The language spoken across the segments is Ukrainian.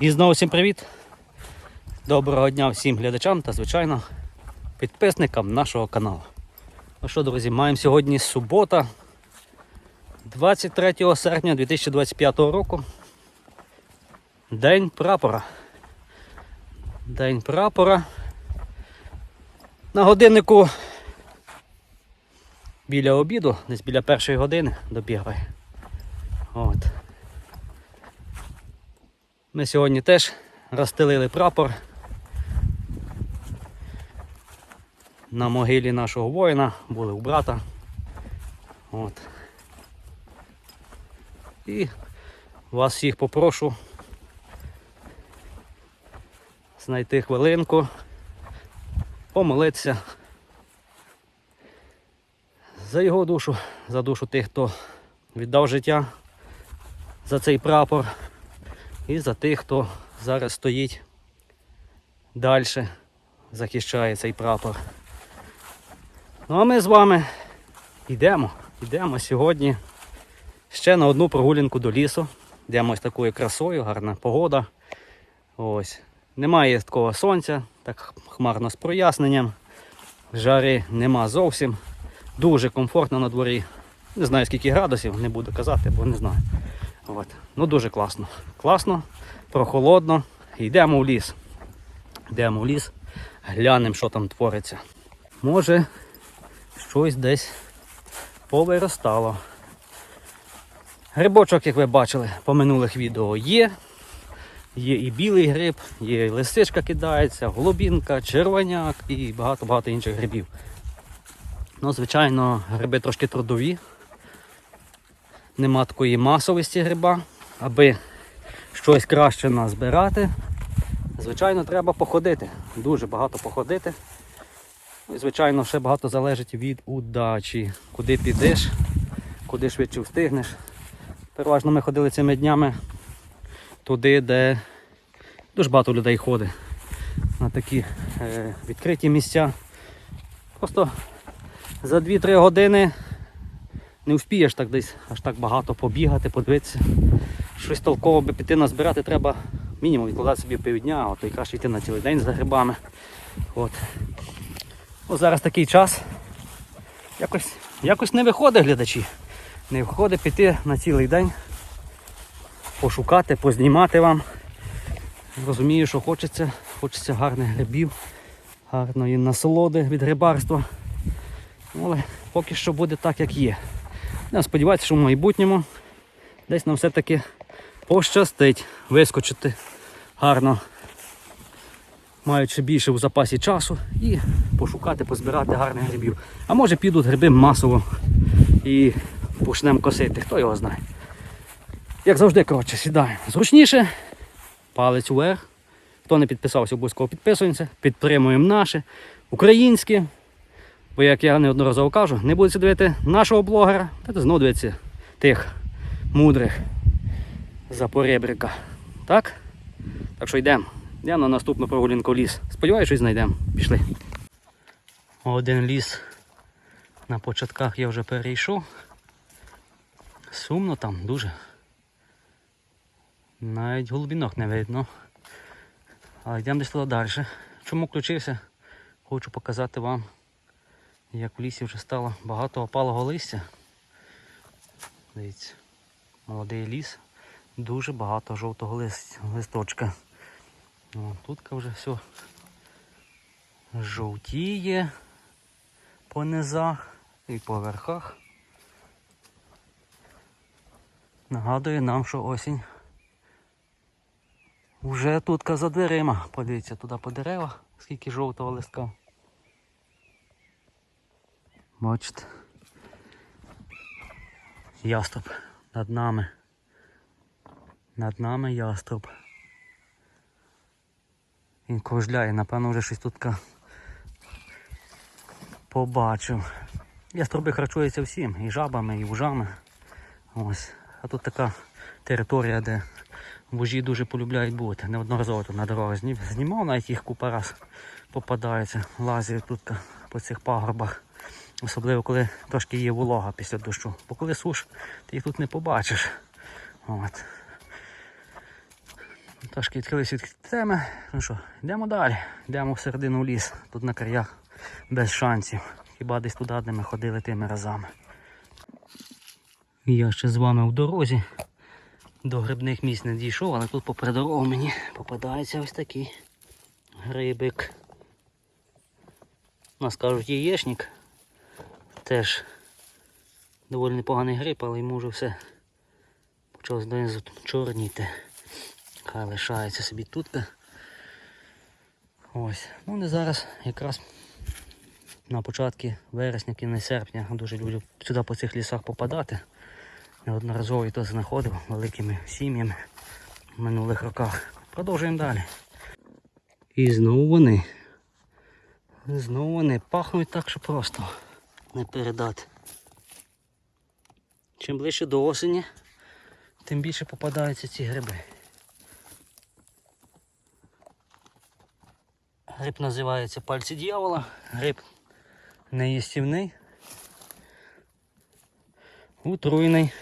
І знову всім привіт! Доброго дня всім глядачам та, звичайно, підписникам нашого каналу. Ну що, друзі, маємо сьогодні субота, 23 серпня 2025 року. День прапора. День прапора. На годиннику біля обіду, десь біля першої години добігає. От. Ми сьогодні теж розстелили прапор на могилі нашого воїна, були у брата. От. І вас всіх попрошу знайти хвилинку, помолитися за його душу, за душу тих, хто віддав життя за цей прапор. І за тих, хто зараз стоїть далі, захищає цей прапор. Ну а ми з вами йдемо. Йдемо сьогодні ще на одну прогулянку до лісу. Йдемо ось такою красою, гарна погода. Ось. Немає такого сонця, так хмарно з проясненням. Жари нема зовсім. Дуже комфортно на дворі. Не знаю скільки градусів, не буду казати, бо не знаю. От. Ну дуже класно. Класно, прохолодно. Йдемо в ліс. Йдемо в ліс, глянемо, що там твориться. Може, щось десь повиростало. Грибочок, як ви бачили, по минулих відео є. Є і білий гриб, є і лисичка кидається, голубінка, червоняк і багато-багато інших грибів. Ну, звичайно, гриби трошки трудові, нема такої масовості гриба. Аби щось краще назбирати, звичайно, треба походити. Дуже багато походити. Ну, і, звичайно, ще багато залежить від удачі. Куди підеш, куди швидше встигнеш. Переважно ми ходили цими днями туди, де дуже багато людей ходить. На такі е, відкриті місця. Просто за 2-3 години не вспієш так десь аж так багато побігати, подивитися. Щось толково би піти назбирати, треба мінімум відкладати собі півдня, а то й краще йти на цілий день за грибами. От. О, зараз такий час. Якось, якось не виходить глядачі. Не виходить піти на цілий день, пошукати, познімати вам. Розумію, що хочеться, хочеться гарних грибів, гарної насолоди від грибарства. Але поки що буде так, як є. Сподіваюся, що в майбутньому десь нам все-таки пощастить вискочити гарно, маючи більше у запасі часу і пошукати, позбирати гарних грибів. А може підуть гриби масово і почнемо косити, хто його знає. Як завжди, коротше, сідаємо. Зручніше, палець вверх. Хто не підписався, обов'язково підписуємося, підтримуємо наше, українське. Бо як я неодноразово кажу, не будете дивити нашого блогера, та знову дивитися тих мудрих запоребрика. Так? Так що йдемо. Йдемо на наступну прогулянку ліс. Сподіваюся, що знайдемо. Пішли. Один ліс на початках я вже перейшов. Сумно там дуже. Навіть голубінок не видно. Але йдемо десь туди далі. Чому включився? Хочу показати вам як в лісі вже стало багато опалого листя. Дивіться, молодий ліс, дуже багато жовтого лист, листочка. Тут вже все жовтіє по низах і по верхах. Нагадує нам, що осінь вже тут за дверима. Подивіться туди по деревах, скільки жовтого листка. Бачите. Яструб над нами. Над нами яструб. Він кружляє, напевно, вже щось тут побачив. Яструби харчуються всім, і жабами, і вужами. Ось. А тут така територія, де вужі дуже полюбляють бути. Неодноразово тут на дорогах знімав, навіть їх купа раз попадаються, лазять тут по цих пагорбах. Особливо коли трошки є волога після дощу. Бо коли суш, ти їх тут не побачиш. От. Трошки відкрилися від теми. Ну що, йдемо далі. Йдемо в середину ліс. Тут на краях без шансів. Хіба десь туди, де ми ходили тими разами. Я ще з вами в дорозі. До грибних місць не дійшов, але тут попри дорогу мені попадається ось такий грибик. У нас кажуть яєчник. Теж доволі непоганий гриб, але йому вже все почав знизу чорніти. Хай лишається собі тутка. Ось. Ну не зараз якраз на початку вересня, кінець серпня дуже люблю сюди по цих лісах попадати. Неодноразово і то знаходив великими сім'ями в минулих роках. Продовжуємо далі. І знову вони. Знову вони пахнуть так, що просто не передати. Чим ближче до осені, тим більше попадаються ці гриби. Гриб називається пальці дьявола. Гриб неїстівний, утруйний,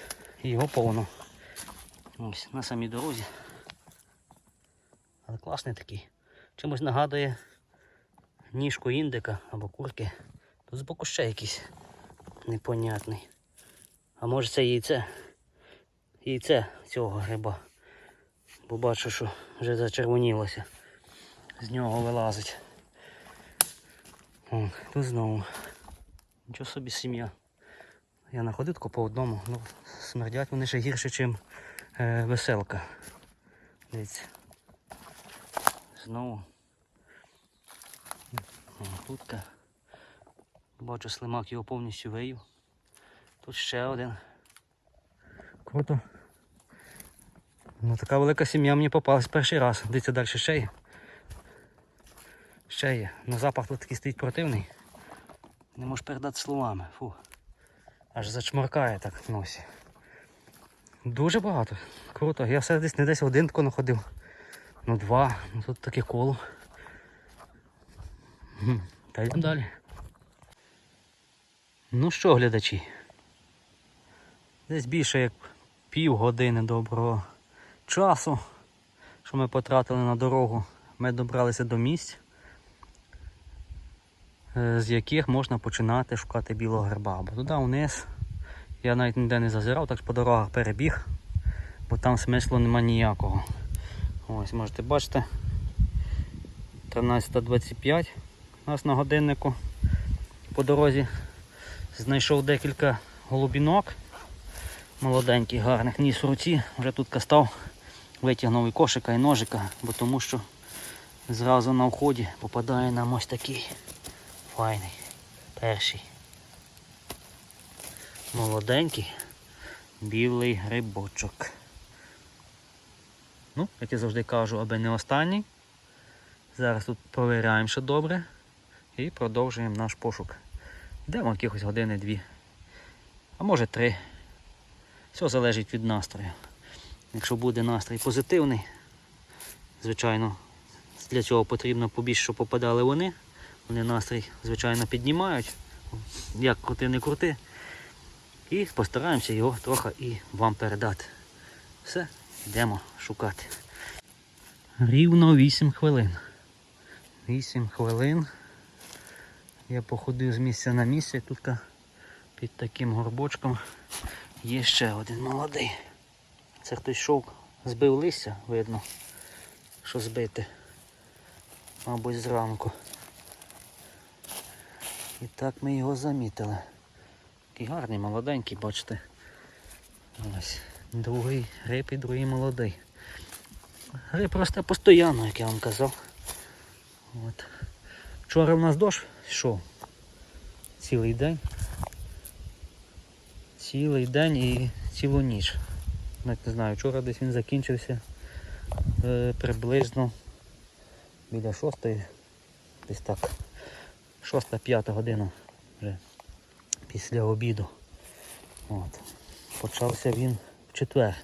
його повно. Ось на самій дорозі. Але класний такий. Чимось нагадує ніжку індика або курки. Тут збоку ще якийсь непонятний. А може це яйце? Яйце цього гриба. Бо бачу, що вже зачервонілося. З нього вилазить. О, тут знову. Нічого собі сім'я. Я находив тако по одному. Ну, смердять вони ще гірше, ніж е, веселка. Дивіться. Знову. О, тутка. Бачу, слимак його повністю виїв. Тут ще один. Круто. Ну така велика сім'я мені попалась перший раз. Дивіться далі ще є. Ще є. Ну запах тут такий стоїть противний. Не можеш передати словами. Фу. Аж зачморкає так в носі. Дуже багато. Круто. Я все десь не десь один тако находив. Ну два. Ну тут таке коло. Та йдемо далі. Ну що, глядачі? Десь більше як півгодини доброго часу, що ми потратили на дорогу. Ми добралися до місць, е, з яких можна починати шукати білого гриба. Бо туди вниз я навіть ніде не зазирав, так по дорогах перебіг, бо там смислу нема ніякого. Ось можете бачити 13.25 у нас на годиннику по дорозі. Знайшов декілька голубінок молоденьких, гарних, ніс в руці, вже тут кастав, витягнув і кошика, і ножика, бо тому що зразу на вході попадає нам ось такий файний, перший. Молоденький білий грибочок. Ну, як я завжди кажу, аби не останній. Зараз тут провіряємо ще добре і продовжуємо наш пошук. Йдемо якихось години-дві, а може три. Все залежить від настрою. Якщо буде настрій позитивний, звичайно, для цього потрібно побільше, щоб попадали вони. Вони настрій, звичайно, піднімають. Як крути, не крути. І постараємося його трохи і вам передати. Все, йдемо шукати. Рівно 8 хвилин. 8 хвилин. Я походив з місця на місце, тут під таким горбочком є ще один молодий. Це хтось йшов, збив листя, видно, що збити. Мабуть, зранку. І так ми його замітили. Такий гарний, молоденький, бачите. Ось. Другий гриб і другий молодий. Гриб росте постійно, як я вам казав. От. Вчора в нас дощ йшов цілий день. Цілий день і цілу ніч. Навіть не знаю, вчора десь він закінчився е, приблизно біля шостої, десь так. Шоста-п'ята година вже після обіду. От. Почався він в четвер.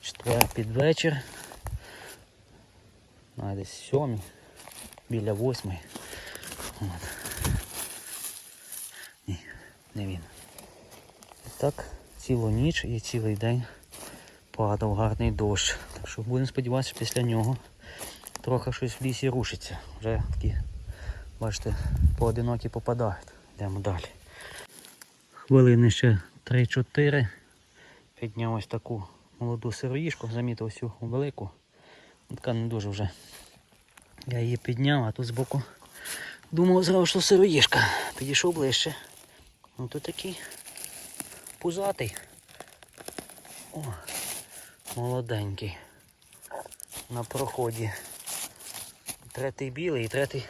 Четвер під вечір. А десь сьомій, біля восьмої. От. Не він. І так, цілу ніч і цілий день падав гарний дощ. Так що будемо сподіватися, що після нього трохи щось в лісі рушиться. Вже такі, бачите, поодинокі попадають. Йдемо далі. Хвилини ще 3-4. Підняв ось таку молоду сироїшку, замітив всю велику. Така не дуже вже. Я її підняв, а тут збоку думав зразу, що сироїшка. Підійшов ближче. Ну такий пузатий. О, молоденький. На проході. Третій білий і третій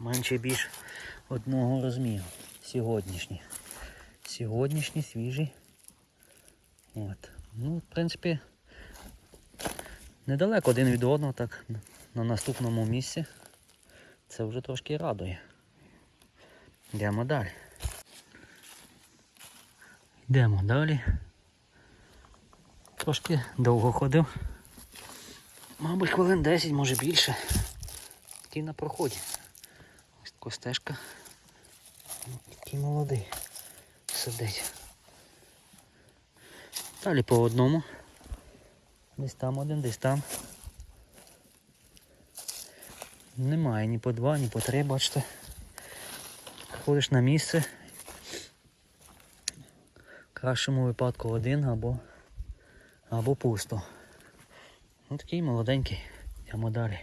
менше більш одного розміру. Сьогоднішній. Сьогоднішній свіжий. От. Ну, в принципі, недалеко один від одного, так на наступному місці. Це вже трошки радує. Йдемо далі. Йдемо далі. Трошки довго ходив. Мабуть, хвилин 10, може більше. Такий на проході. Ось така стежка. Такий молодий. Сидить. Далі по одному. Десь там один, десь там. Немає ні по два, ні по три, бачите. Ходиш на місце. Кращому випадку один або, або пусто. Ну такий молоденький. Йдемо далі.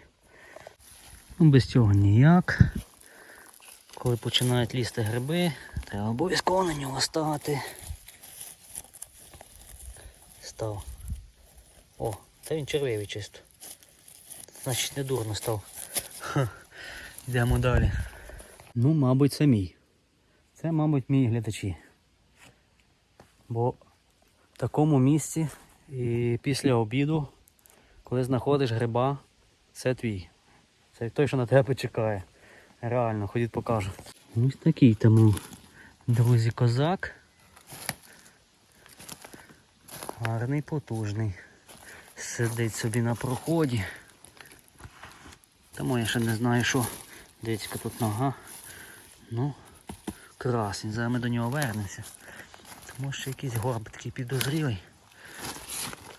Ну, без цього ніяк. Коли починають лізти гриби, треба обов'язково на нього стати. Став. О, це він червивий чисто. Значить не дурно став. Ха. Йдемо далі. Ну, мабуть, це мій. Це, мабуть, мій глядачі. Бо в такому місці і після обіду, коли знаходиш гриба, це твій. Це той, що на тебе чекає. Реально, ходіть покажу. Ось такий тому, друзі, козак. Гарний, потужний. Сидить собі на проході. Тому я ще не знаю, що. Дивіться, тут нога. Ну, красень. Зараз ми до нього вернемося. Що якийсь горб такий підозрілий.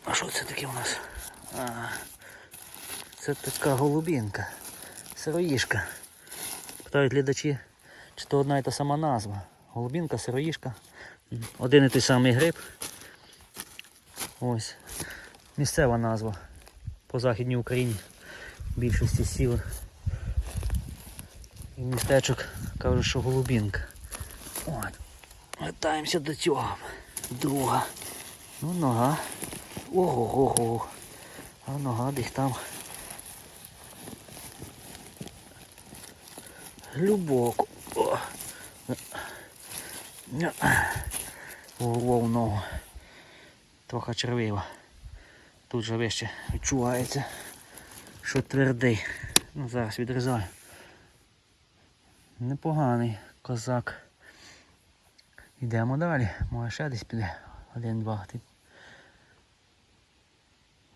А що це таке у нас? А, це така голубінка. Сироїшка. Питають глядачі, чи то одна і та сама назва. Голубінка, сироїшка. Один і той самий гриб. Ось. Місцева назва по Західній Україні. Більшості сіл і містечок кажуть, що голубінка. От. Вертаємося до цього. Друга. Ну нога. Ого-го-го. А нога десь там. Глибоко. О. Урвав ногу. Трохи червива. Тут же вище відчувається, що твердий. Ну, зараз відрізаю. Непоганий козак. Йдемо далі. Може ще десь піде. Один, два.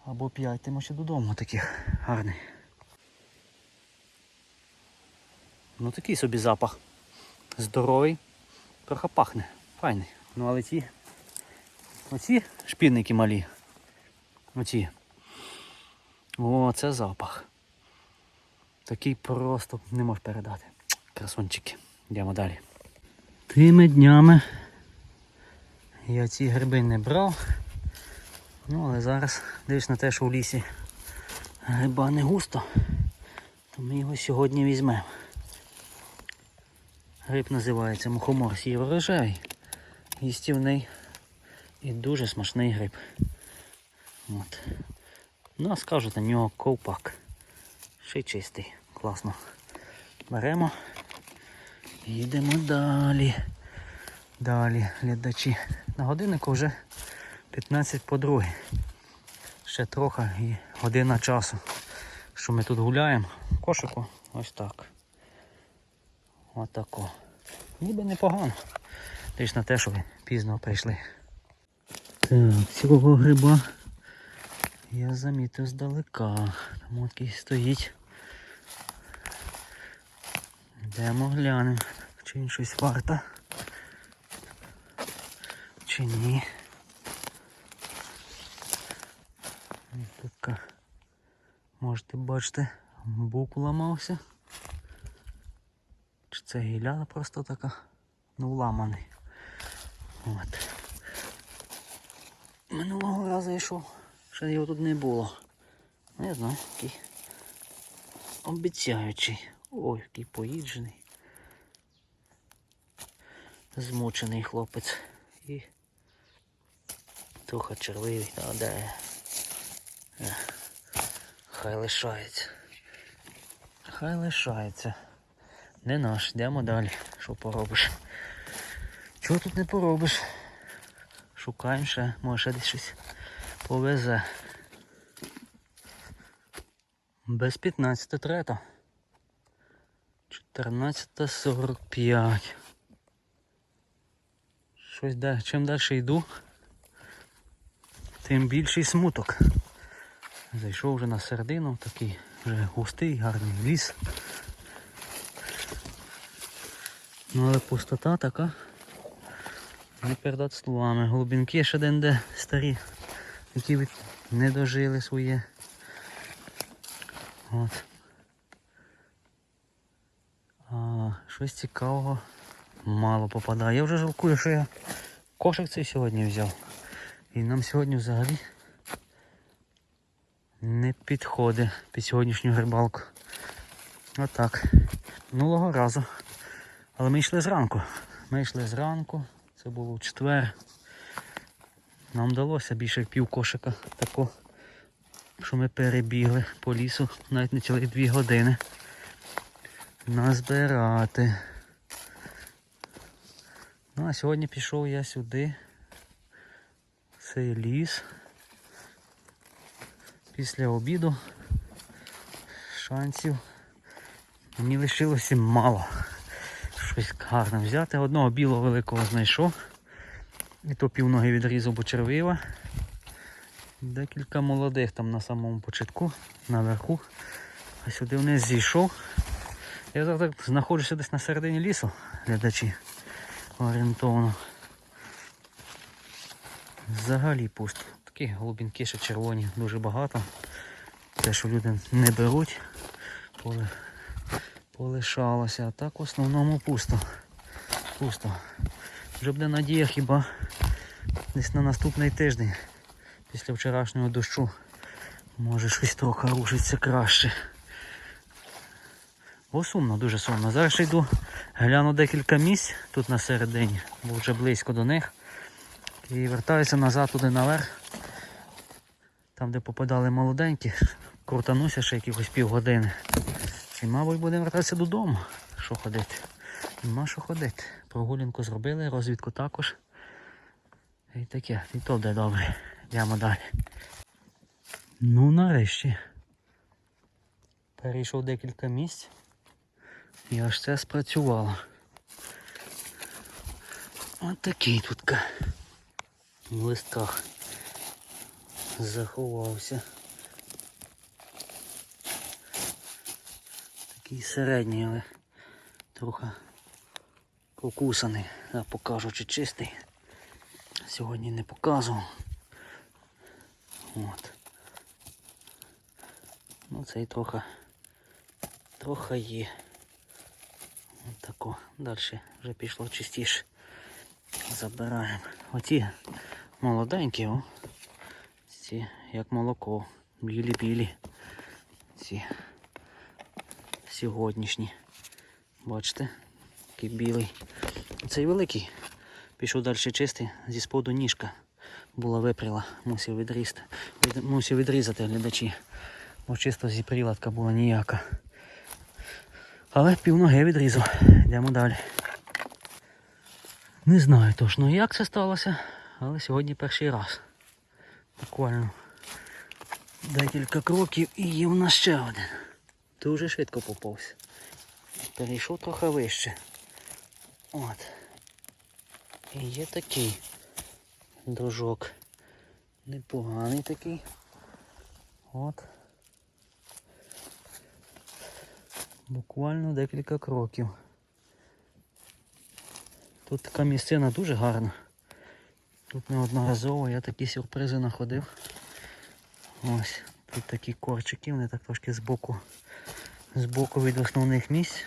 Або п'ять. Ти ще додому таких гарний. Ну такий собі запах. Здоровий. Трохи пахне. Файний. Ну але ті. Оці шпільники малі. Оці. О, це запах. Такий просто не можеш передати. Красунчики. Йдемо далі. Тими днями я ці гриби не брав. Ну, але зараз дивись на те, що в лісі гриба не густо, то ми його сьогодні візьмемо. Гриб називається мухомор сіро-рожевий. Їстівний і дуже смачний гриб. От. Ну, а скажуть на нього ковпак. Ще й чистий. Класно. Беремо. Їдемо далі. Далі, глядачі. На годиннику вже 15 по 2. Ще трохи і година часу. Що ми тут гуляємо. Кошику ось так. Отако. Ніби непогано. Лиш на те, що ви пізно прийшли. Так, цього гриба я замітив здалека. Там от стоїть. Йдемо глянемо, чи він щось варта. Чи ні. Тут можете бачити, бук ламався. Чи це гіляна просто така? Ну, ламаний. От. Минулого разу йшов, ще його тут не було. Ну, я знаю, який обіцяючий. Ой, який поїджений. Змучений хлопець. І трохи червивий, а де. Е, Хай лишається. Хай лишається. Не наш, йдемо далі. Що поробиш? Чого тут не поробиш? Шукаємо ще, може десь щось повезе. Без 15 трета. 14.45. Щось да, чим далі йду, тим більший смуток. Зайшов вже на середину, такий вже густий, гарний ліс. Ну але пустота така. Не передати словами. Голубінки ще де старі, які не дожили своє. От. А, щось цікавого мало попадає. Я вже жалкую, що я кошик цей сьогодні взяв. І нам сьогодні взагалі не підходить під сьогоднішню рибалку. Отак. Минулого разу. Але ми йшли зранку. Ми йшли зранку. Це було в четвер. Нам вдалося більше пів кошика тако, що ми перебігли по лісу навіть не цілих дві години. Назбирати. Ну а сьогодні пішов я сюди. Цей ліс. Після обіду шансів мені лишилося мало. Щось гарне взяти. Одного білого великого знайшов. І то півноги відрізав, бо червива. Декілька молодих там на самому початку, наверху. А сюди вниз зійшов. Я зараз знаходжуся десь на середині лісу, глядачі. Орієнтовно. Взагалі пусто. Такі голубінки ще червоні, дуже багато. Те, що люди не беруть, поле, полишалося. А так в основному пусто. Пусто. Вже буде надія хіба десь на наступний тиждень після вчорашнього дощу може щось трохи рушиться краще. Бо сумно, дуже сумно. Зараз ще йду, гляну декілька місць тут на середині, бо вже близько до них. І вертаюся назад туди наверх. Там, де попадали молоденькі, крутануся ще якихось півгодини. І, мабуть, будемо вертатися додому. Що ходити? Нема що ходити. Прогулянку зробили, розвідку також. І таке, і то буде добре. Йдемо далі. Ну нарешті. Перейшов декілька місць. І аж це спрацювало. Ось такий тут в листках заховався. Такий середній, але трохи покусаний. Я покажу чи чистий. Сьогодні не показував. От. Ну цей трохи трохи є. От тако. Далі вже пішло чистіше. Забираємо. Оті молоденькі, о. Ці як молоко. Білі-білі. Ці сьогоднішні. Бачите, який білий. Цей великий. Пішов далі чистий, зі споду ніжка була випряла, мусив відрізати, від, мусив відрізати глядачі. Бо чисто зі приладка була ніяка. Але півноги відрізав. Йдемо далі. Не знаю точно як це сталося, але сьогодні перший раз. Буквально декілька кроків і є в нас ще один. Дуже швидко поповз. Перейшов трохи вище. От. І є такий дружок. Непоганий такий. От. Буквально декілька кроків. Тут така місцина дуже гарна. Тут неодноразово я такі сюрпризи знаходив. Ось, Тут такі корчики, вони так трошки збоку, збоку від основних місць.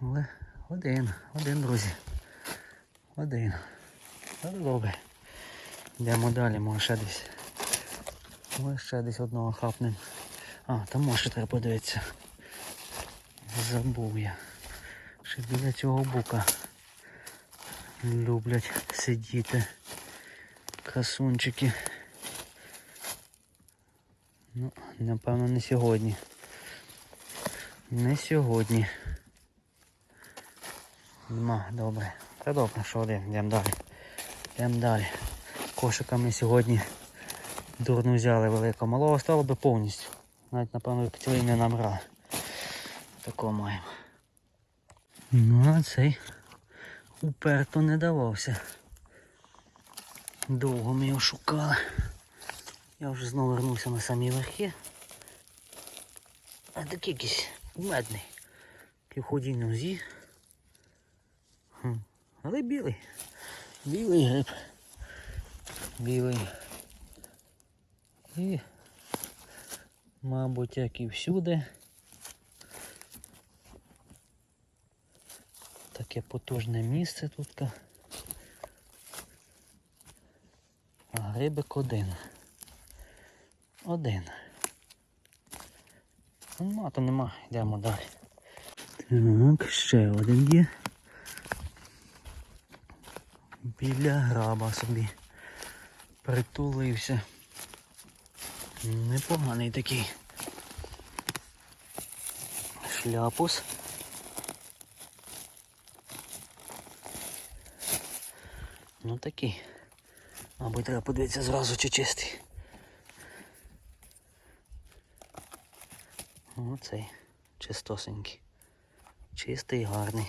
Але один, один, друзі. Один. Але добре. Йдемо далі, може ще десь. Може ще десь одного хапнем. А, там може треба подивитися. Забув я. Ще біля цього бука люблять сидіти. Красунчики. Ну, напевно, не сьогодні. Не сьогодні. Нема, добре. Та добре, що один, йдемо далі. Йдемо далі. Кошиками сьогодні дурно взяли велико. Малого стало би повністю. Навіть, напевно, цілий не намра. Такого маємо. Ну, а цей уперто не давався. Довго ми його шукали. Я вже знову вернувся на самі верхи. А такий якийсь медний. Півходій нозі. Але білий. Білий гриб. Білий. І, мабуть, як і всюди. Таке потужне місце тут. А грибик один. Один. Нема, то нема, йдемо далі. Так, ще один є. Біля граба собі притулився. Непоганий такий. Шляпус. Ну такий. Мабуть, треба подивитися зразу чи чистий. Оцей чистосенький. Чистий, гарний.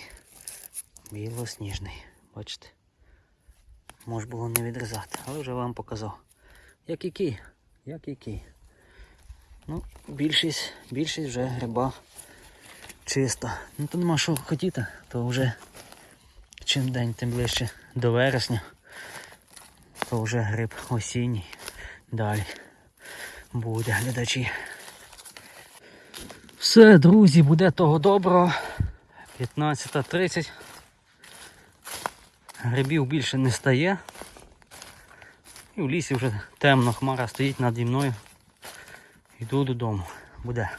Білосніжний. Бачите? Може було не відрізати, але вже вам показав. Як який, як який. Ну, більшість, більшість вже гриба чиста. Ну то нема що хотіти, то вже чим день, тим ближче до вересня. То вже гриб осінній. Далі буде глядачі. Все, друзі, буде того доброго. 15.30. Грибів більше не стає. І в лісі вже темно, хмара стоїть наді мною. Йду додому. Буде.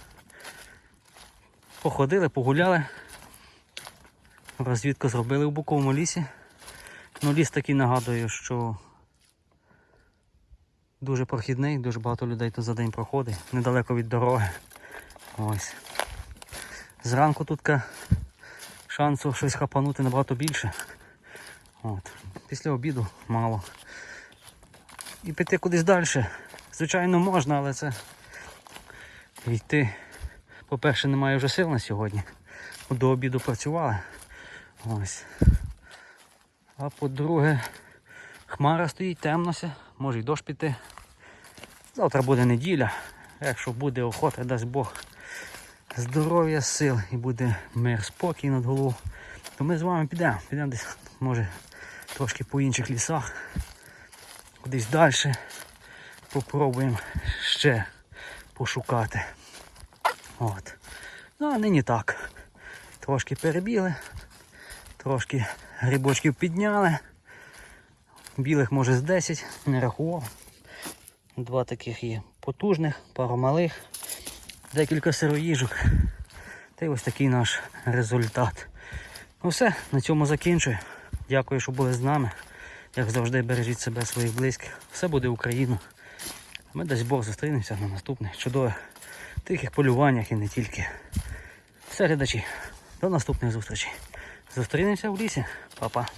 Походили, погуляли. Розвідку зробили в буковому лісі. Ну ліс такий нагадую, що дуже прохідний, дуже багато людей тут за день проходить, недалеко від дороги. Ось. Зранку тут шансу щось хапанути набагато більше. От. Після обіду мало. І піти кудись далі. Звичайно, можна, але це йти. По-перше, немає вже сил на сьогодні. До обіду працювали. Ось. А по-друге, хмара стоїть, темнося, може й дощ піти. Завтра буде неділя. Якщо буде охота, дасть Бог здоров'я, сил і буде мир, спокій над головою, то ми з вами підемо. Підемо десь, може, трошки по інших лісах, кудись далі. Попробуємо ще пошукати. От. Ну, а нині так. Трошки перебігли, трошки грибочків підняли. Білих може з 10, не рахував. Два таких є потужних, пару малих, декілька сироїжок. Та й ось такий наш результат. Ну все, на цьому закінчую. Дякую, що були з нами. Як завжди, бережіть себе, своїх близьких. Все буде Україну. Ми дасть Бог зустрінемося на наступних чудових тихих полюваннях і не тільки. Все, глядачі, до наступних зустрічей. Зустрінемося в лісі. Па-па.